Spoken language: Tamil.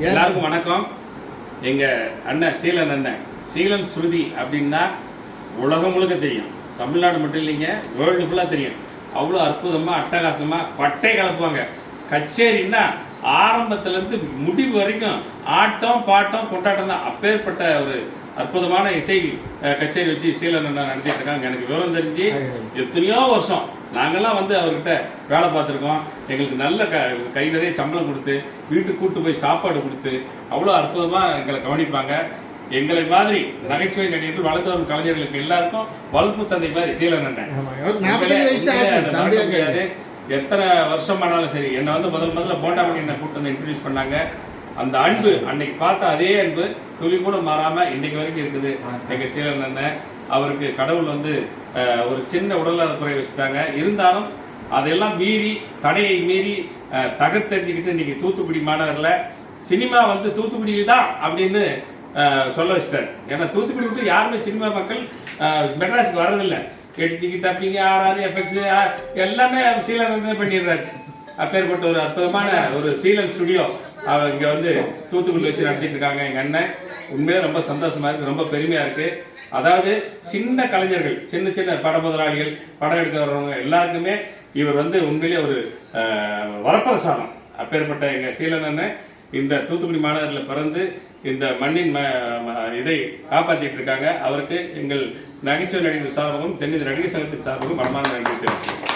எல்லாருக்கும் வணக்கம். எங்க அண்ணன் சீலன் அண்ணன். சீலன் ஸ்ருதி அப்படின்னா உலகம் முழுக்க தெரியும். தமிழ்நாடு மட்டும் இல்லைங்க வேர்ல்டு ஃபுல்லாக தெரியும். அவ்வளோ அற்புதமாக அட்டகாசமாக பட்டை கலப்புவாங்க. கச்சேரின்னா ஆரம்பத்துலேருந்து முடிவு வரைக்கும் ஆட்டம் பாட்டம் கொண்டாட்டம் தான் அப்பேற்பட்ட ஒரு அற்புதமான இசை கச்சேரி வச்சு அண்ணன் நடத்திட்டு இருக்காங்க. எனக்கு விவரம் தெரிஞ்சு எத்தனையோ வருஷம் நாங்கெல்லாம் வந்து அவர்கிட்ட வேலை பார்த்துருக்கோம். எங்களுக்கு நல்ல க கை நிறைய சம்பளம் கொடுத்து வீட்டுக்கு கூட்டு போய் சாப்பாடு கொடுத்து அவ்வளோ அற்புதமாக எங்களை கவனிப்பாங்க. எங்களை மாதிரி நகைச்சுவை நடிகர்கள் வளர்ந்து வரும் கலைஞர்களுக்கு எல்லாருக்கும் வளர்ப்பு தந்தை மாதிரி சீலன் அண்ணன் ஆமா, ஒரு 45 வயசு தான் ஆச்சு, அதை மறக்க தந்தையா முடியாது எத்தனை வருஷம் ஆனாலும் சரி என்னை வந்து முதல் முதல்ல போண்டாமணி என்னை கூட்டு வந்து இன்ட்ரடியூஸ் பண்ணாங்க. அந்த அன்பு அன்னைக்கு பார்த்த அதே அன்பு துளி கூட மாறாம இன்னைக்கு வரைக்கும் இருக்குது. எங்க சீலன் அண்ணன் அவருக்கு கடவுள் வந்து ஒரு சின்ன உடல்நல குறை வச்சுட்டாங்க. இருந்தாலும் அதெல்லாம் மீறி தடையை மீறி தகர்த்தெறிஞ்சுக்கிட்டு இன்னைக்கு தூத்துக்குடி மாநகரில் சினிமா வந்து தூத்துக்குடியில் தான் அப்படின்னு சொல்ல வச்சிட்டார். ஏன்னா தூத்துக்குடி விட்டு யாருமே சினிமா மக்கள் மெட்ராஸுக்கு வர்றதில்லை. எடிட்டிங் டப்பிங் ஆர்ஆர் எஃபெக்ட்ஸ் எல்லாமே சீலன் வந்து பண்ணிடுறாரு. அப்பேற்பட்ட ஒரு அற்புதமான ஒரு சீலன் ஸ்டுடியோ அவர் இங்கே வந்து தூத்துக்குடி வச்சு நடத்திட்டு இருக்காங்க எங்கள் அண்ணன். உண்மையிலே ரொம்ப சந்தோஷமாக இருக்குது ரொம்ப பெருமையாக இருக்குது அதாவது சின்ன கலைஞர்கள் சின்ன சின்ன பட முதலாளிகள் படம் எடுக்க வர்றவங்க எல்லாருக்குமே இவர் வந்து உண்மையிலே ஒரு வரப்பிரசாதம். அப்பேற்பட்ட எங்கள் சீலன் அண்ணன் இந்த தூத்துக்குடி மாநகரில் பிறந்து இந்த மண்ணின் ம இதை காப்பாற்றிட்டு இருக்காங்க. அவருக்கு எங்கள் நகைச்சுவை நடிகர் சார்பாகவும் தென்னிந்திய நடிகர் சங்கத்தின் சார்பாகவும் மனமான நன்றி தெரிவிக்கிறேன்